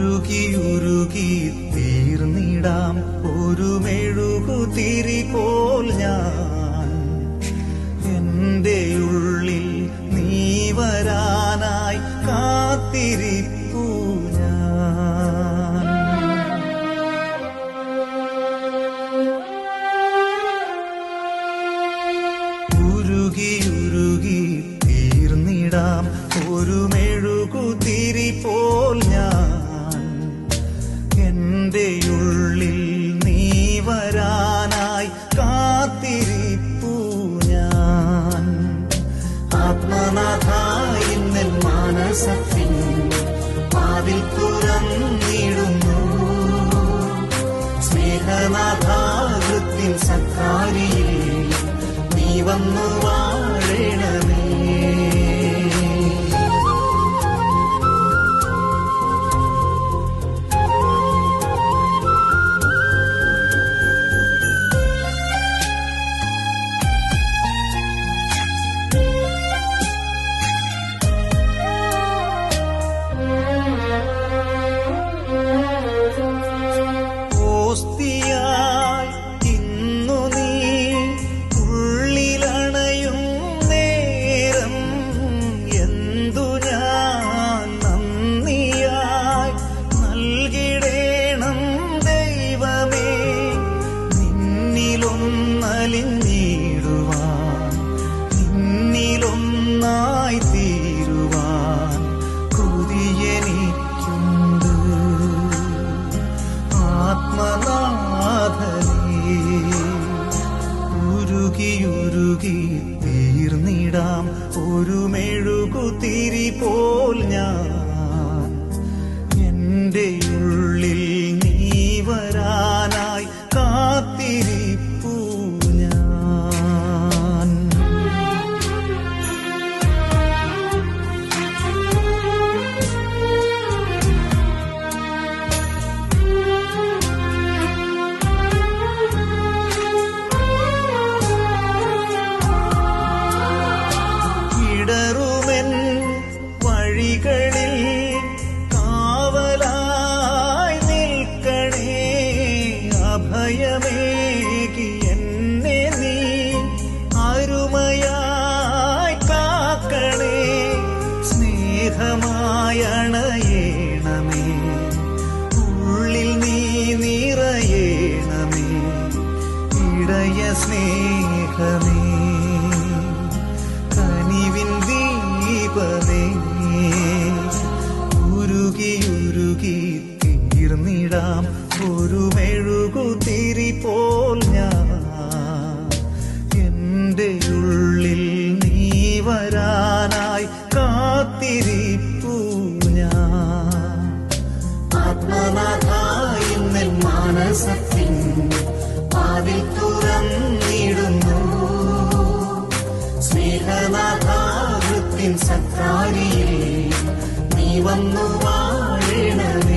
ഉരുകി ഉരുകി തീർന്നിടാം മാനസത്തിൻ വാതിൽ സ്നേഹനാഥാകൃത്തിൻ സക്കാരിയിൽ നീ വന്നു വാഴണമേ. ഉരുകിയുരുകി തീർന്നിടാം ഒരു നീ കാക്കണേ. സ്നേഹമായണയേണമേ ഉള്ളിൽ നീ നിറയേണമേ. ഇടയ സ്നേഹമേ. ഒരു മെഴുകുതിരി പോൽ ഞാൻ എന്റെ ഉള്ളിൽ നീ വരാനായി കാത്തിരിപ്പു ഞാൻ. ആത്മനാഥായി നിൻ മാനസത്തിൻ വാതിൽ തുറന്നിടുന്നു. സ്നേഹനാഥാകൃത്തിൻ സക്കാരിയിൽ നീ വന്നു വാഴണമേ.